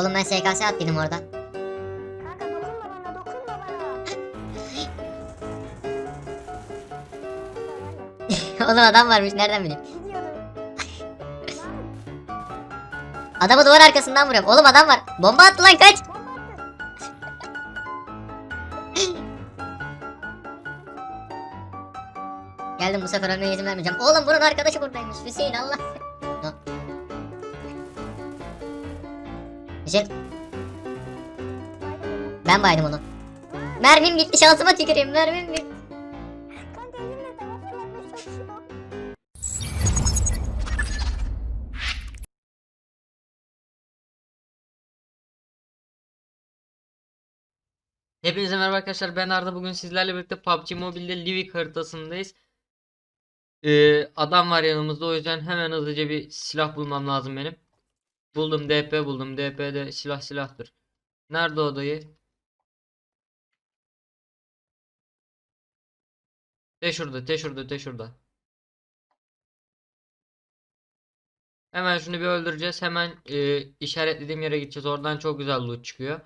Oğlum ben SKS attıydım orada. Kanka dokunma bana dokunma bana. Oğlum adam varmış nereden bileyim. Adamı duvar arkasından vuruyorum. Oğlum adam var. Bomba attı lan kaç. Geldim bu sefer ölmeye izin vermeyeceğim. Oğlum bunun arkadaşı buradaymış. Hüseyin Allah. Hüseyin ben baydım onu. Mermim gitti şansıma tüküreyim mermim gitti. Hepinize merhaba arkadaşlar ben Arda bugün sizlerle birlikte PUBG Mobile'de Livik haritasındayız. Ee, adam var yanımızda o yüzden hemen hızlıca bir silah bulmam lazım benim. Buldum DP buldum DP'de silah silahtır. Nerede o dayı? Te şurada te şurada te şurada. Hemen şunu bir öldüreceğiz hemen e, işaretlediğim yere gideceğiz oradan çok güzel loot çıkıyor.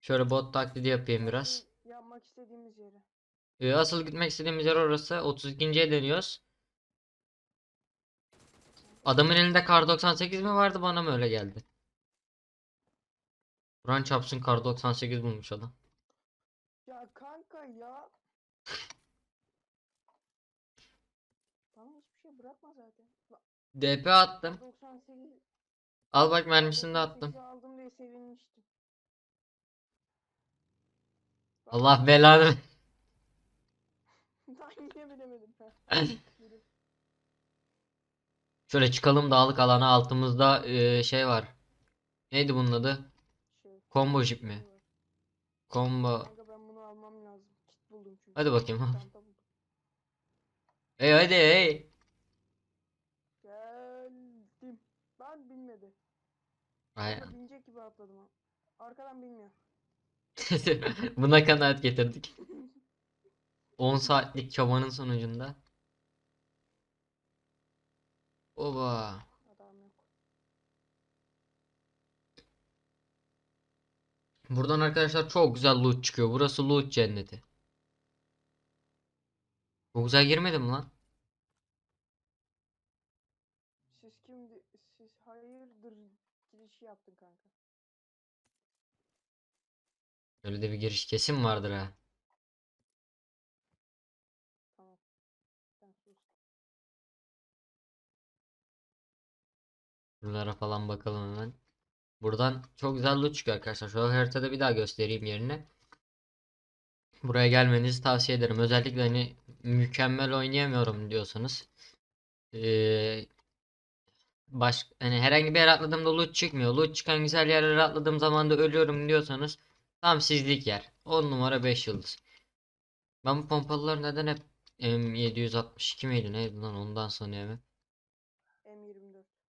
Şöyle bot taklidi yapayım biraz. Yapmak istediğimiz yere. Ee, asıl gitmek istediğimiz yer orası. 32.ye deniyoruz. Adamın elinde kar 98 mi vardı bana mı öyle geldi? Buran çapsın kar 98 bulmuş adam. Ya kanka ya. Bana hiçbir şey bırakma zaten. Bak, DP attım. 98 Al bak mermisini de attım. 98'i aldım diye sevinmiştim. Allah belanı. Daha yine bilemedim. Şöyle çıkalım dağlık alana altımızda e, şey var. Neydi bunun adı? Combo jip mi? Combo. Kanka ben bunu almam lazım. Kit buldum çünkü. Hadi bakayım. Çanta buldum. Hey hadi hey. Geldim. Ben bilmedi. Ay, binecek gibi atladım. ha. Arkadan bilmiyor. Buna kanaat getirdik. 10 saatlik çabanın sonucunda. Oba. Adam yok. Buradan arkadaşlar çok güzel loot çıkıyor. Burası loot cenneti. Çok güzel girmedim lan? Siz kimdi? Siz hayırdır girişi yaptın kanka. Öyle de bir giriş kesin vardır ha. Buralara falan bakalım hemen. Buradan çok güzel loot çıkıyor arkadaşlar. Şu haritada bir daha göstereyim yerini. Buraya gelmenizi tavsiye ederim. Özellikle hani mükemmel oynayamıyorum diyorsanız. Ee, baş, hani herhangi bir yer atladığımda loot çıkmıyor. Loot çıkan güzel yerlere atladığım zaman da ölüyorum diyorsanız tam sizlik yer. 10 numara 5 yıldız. Ben bu pompalılar neden hep M762 miydi neydi lan ondan sanıyorum.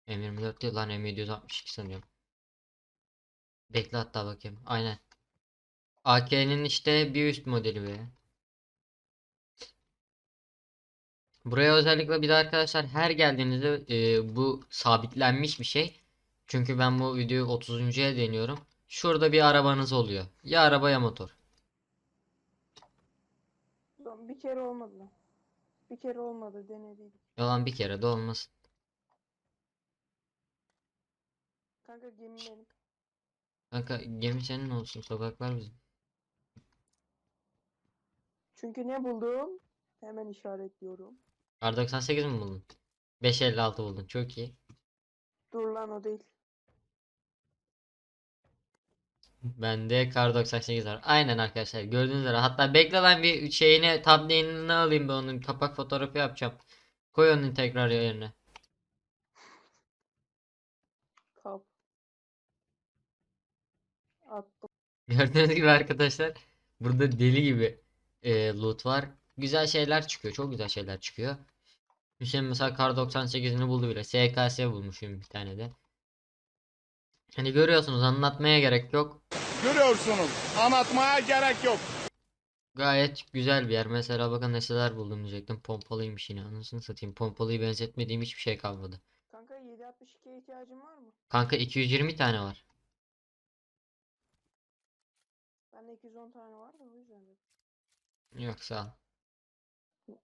Hep. M24. M24 değil lan M762 sanıyorum. Bekle hatta bakayım. Aynen. AK'nin işte bir üst modeli be. Buraya özellikle bir de arkadaşlar her geldiğinizde e, bu sabitlenmiş bir şey. Çünkü ben bu videoyu 30.ya deniyorum. Şurada bir arabanız oluyor. Ya araba ya motor. Bir kere olmadı. Bir kere olmadı denediydim. Yalan bir kere de olmasın. Kanka gemi benim. Kanka gemi senin olsun sokaklar bizim. Çünkü ne buldum? Hemen işaretliyorum. R98 mi buldun? 556 buldun çok iyi. Dur lan o değil. Bende kar 98 var. Aynen arkadaşlar gördüğünüz üzere. Hatta bekle lan bir şeyini thumbnail'ini alayım ben onun kapak fotoğrafı yapacağım. Koy onun tekrar yerine. Kap. Attım. Gördüğünüz gibi arkadaşlar burada deli gibi e, loot var. Güzel şeyler çıkıyor. Çok güzel şeyler çıkıyor. Hüseyin mesela kar 98'ini buldu bile. SKS bulmuşum bir tane de. Hani görüyorsunuz anlatmaya gerek yok. Görüyorsunuz. Anlatmaya gerek yok. Gayet güzel bir yer. Mesela bakın neler buldum diyecektim. Pompalıymış yine. Anasını satayım. Pompalıyı benzetmediğim hiçbir şey kalmadı. Kanka 762'ye ihtiyacın var mı? Kanka 220 tane var. Bende 210 tane var da o yüzden dedim. Yok sağ ol.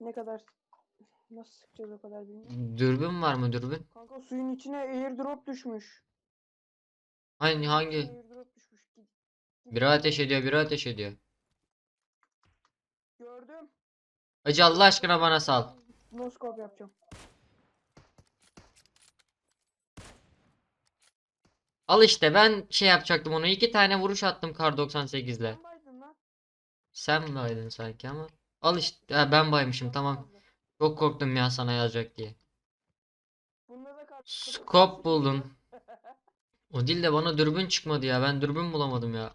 Ne kadar nasıl sıkacağız o kadar bilmiyorum. Dürbün var mı dürbün? Kanka suyun içine airdrop düşmüş. Hani hangi? Airdrop düşmüş. Biri ateş ediyor, biri ateş ediyor. Gördüm. Hacı Allah aşkına bana sal. Noskop yapacağım. Al işte ben şey yapacaktım onu. iki tane vuruş attım kar 98 ile. Sen baydın sanki ama. Al işte ha, ben baymışım tamam. Çok korktum ya sana yazacak diye. Skop buldum. O değil de bana dürbün çıkmadı ya. Ben dürbün bulamadım ya.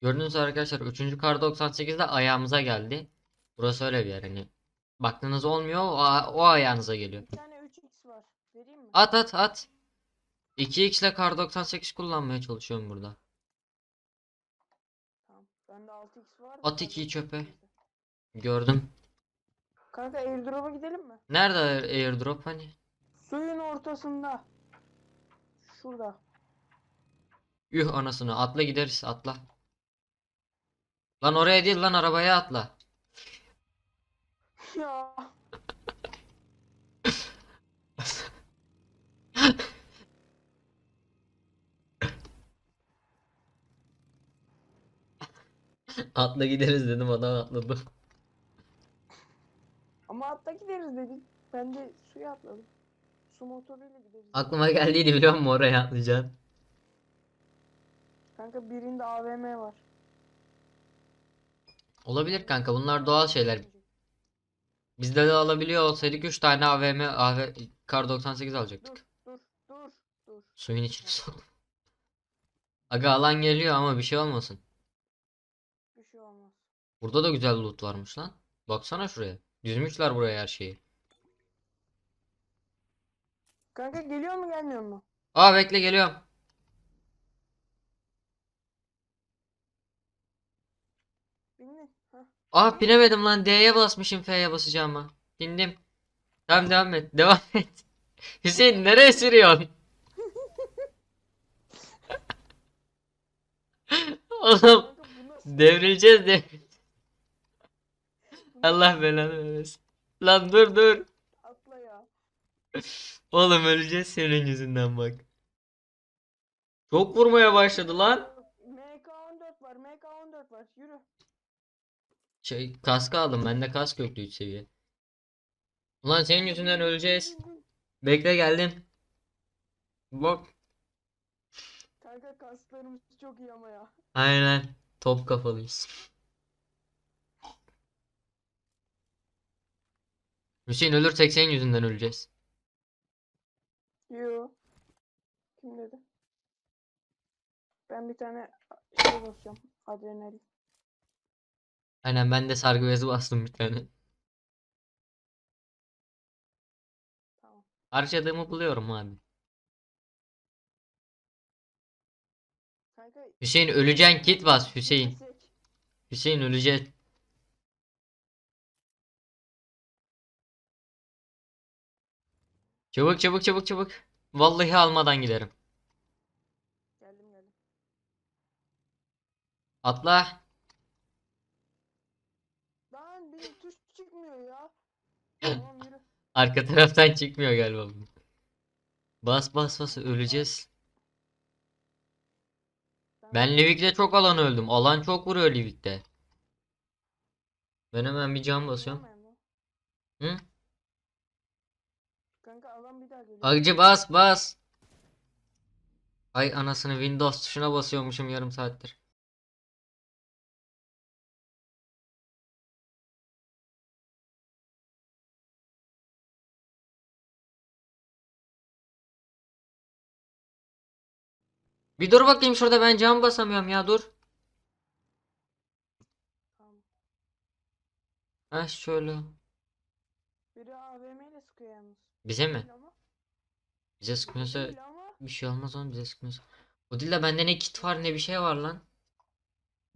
Gördüğünüz arkadaşlar 3. kar 98'de ayağımıza geldi. Burası öyle bir yer hani. Baktığınız olmuyor o, o ayağınıza geliyor. Bir tane 3x var. Vereyim mi? At at at. 2x ile kar 98 kullanmaya çalışıyorum burada. Tamam. Bende 6x var. At da ikiyi fazla çöpe. neyse. Gördüm. Kanka airdrop'a gidelim mi? Nerede airdrop hani? Suyun ortasında. Şurada. Yuh anasını atla gideriz atla. Lan oraya değil lan arabaya atla. Ya. Atla gideriz dedim adam atladı. Ama atla gideriz dedik. Ben de suya atladım. Su motoruyla gideriz. Aklıma geldiydi biliyor musun oraya atlayacaksın. Kanka birinde AVM var. Olabilir kanka bunlar doğal şeyler. Bizde de alabiliyor olsaydık 3 tane AVM AV Kar 98 Dur alacaktık. dur dur dur. Suyun içine sok. Aga alan geliyor ama bir şey olmasın. Burada da güzel loot varmış lan. Baksana şuraya. Düzmüşler buraya her şeyi. Kanka geliyor mu gelmiyor mu? Aa bekle geliyorum. Bindin. Hah. Aa binemedim lan D'ye basmışım F'ye basacağıma. Bindim. Tamam devam et. Devam et. Hüseyin nereye sürüyorsun? Oğlum devrileceğiz de. bu Allah belanı vermesin. Lan dur dur. Atla ya. Oğlum öleceğiz senin yüzünden bak. Çok vurmaya başladı lan. MK14 var. MK14 var. Yürü. Şey kaskı aldım. Bende kask yoktu 3 seviye. Ulan senin yüzünden öleceğiz. Bekle geldim. Bak. Kanka kaslarımız çok iyi ama ya. Aynen. Top kafalıyız. Hüseyin ölürsek senin yüzünden öleceğiz. Yo. Kim dedi? Ben bir tane şey basacağım. Adrenalin. Aynen ben de sargı bezi bastım bir tane. Tamam. Harcadığımı buluyorum abi. Kanka Hüseyin öleceksin kit bas Hüseyin. Hüseyin öleceksin. Çabuk çabuk çabuk çabuk. Vallahi almadan giderim. Geldim geldim. Atla. Lan benim tuş çıkmıyor ya. Tamam yürü. Arka taraftan çıkmıyor galiba bu. Bas bas bas öleceğiz. Ben Livik'te çok alan öldüm. Alan çok vuruyor Livik'te. Ben hemen bir cam basıyorum. Hı? Agcı bas bas. Ay anasını Windows tuşuna basıyormuşum yarım saattir. Bir dur bakayım şurada ben cam basamıyorum ya dur. Tamam. Ha şöyle. Biri AVM ile sıkıyor yalnız. Bize mi? Ama. Bize sıkmıyorsa bir şey olmaz oğlum bize sıkmıyorsa. O de bende ne kit var ne bir şey var lan.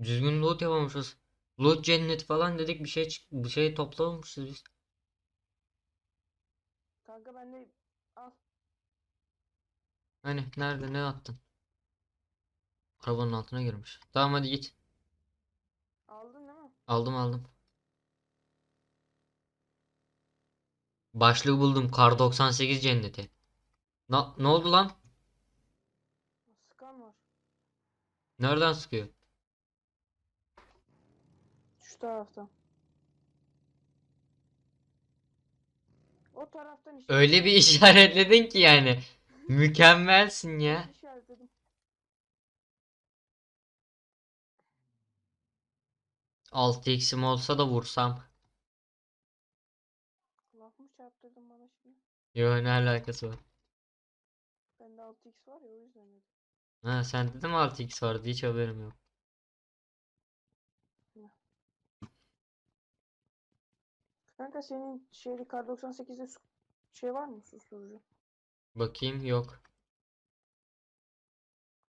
Düzgün loot yapamamışız. Loot cennet falan dedik bir şey bir şey toplamamışız biz. Kanka ben de al. Hani nerede ne attın? Arabanın altına girmiş. Tamam hadi git. Aldın değil mi? Aldım aldım. Başlığı buldum. Kar 98 cenneti. Na ne oldu lan? Sıkan var. Nereden sıkıyor? Şu taraftan. O taraftan işte. Öyle bir işaretledin ki yani. Mükemmelsin ya. İşaretledim. Altı x'im olsa da vursam. Laf mı çarptırdın bana şimdi? Yo ne alakası var? Bende 6x var ya o yüzden dedim. Ha sen dedim 6x vardı hiç haberim yok. Kanka senin şeyli kar 98'de su- şey var mı susturucu? Bakayım yok.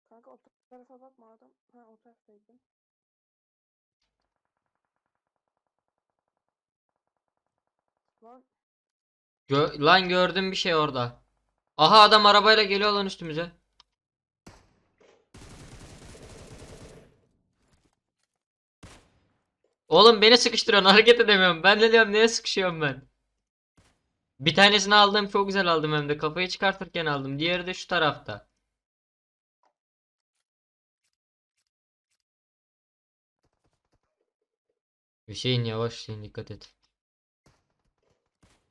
Kanka o tarafa bakma adam. Ha o taraftaydı. Lan Gö lan gördüm bir şey orada. Aha adam arabayla geliyor lan üstümüze. Oğlum beni sıkıştırıyorsun hareket edemiyorum. Ben de diyorum neye sıkışıyorum ben. Bir tanesini aldım çok güzel aldım hem de kafayı çıkartırken aldım. Diğeri de şu tarafta. Hüseyin yavaş Hüseyin dikkat et.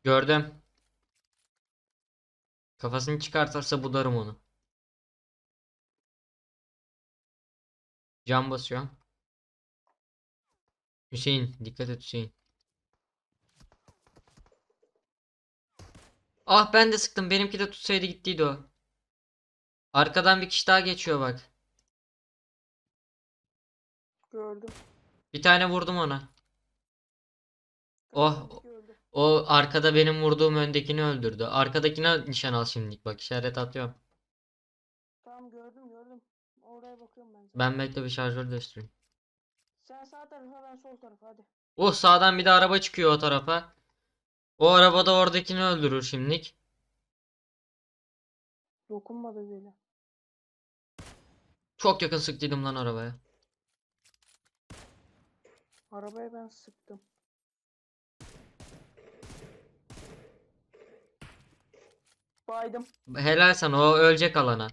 Gördüm. Kafasını çıkartarsa budarım onu. Cam basıyor. Hüseyin dikkat et Hüseyin. Ah ben de sıktım. Benimki de tutsaydı gittiydi o. Arkadan bir kişi daha geçiyor bak. gördüm. Bir tane vurdum ona. Oh. O arkada benim vurduğum öndekini öldürdü. Arkadakine nişan al şimdilik bak işaret atıyorum. Tamam gördüm gördüm. Oraya bakıyorum ben. Ben bekle bir şarjör değiştireyim. Sen sağ tarafa ben sol tarafa hadi. Oh sağdan bir de araba çıkıyor o tarafa. O araba da oradakini öldürür şimdilik. Dokunmadı bile. Çok yakın sıktıydım lan arabaya. Arabaya ben sıktım. Baydım. Helal sana o ölecek alana.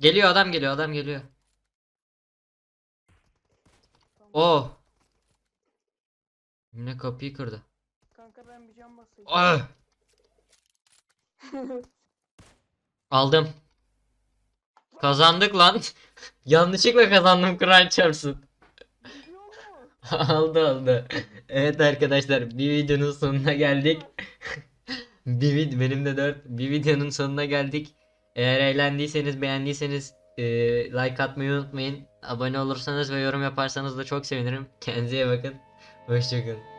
Geliyor adam geliyor adam geliyor. Tamam. Oh. Yine kapıyı kırdı. Kanka ben bir cam basayım. Ah! Aldım. Kazandık lan. Yanlışlıkla kazandım Kur'an çarpsın. Aldı aldı. Evet arkadaşlar bir videonun sonuna geldik. Bir vid benim de 4 bir videonun sonuna geldik. Eğer eğlendiyseniz beğendiyseniz e, like atmayı unutmayın. Abone olursanız ve yorum yaparsanız da çok sevinirim. Kendinize bakın. Hoşçakalın.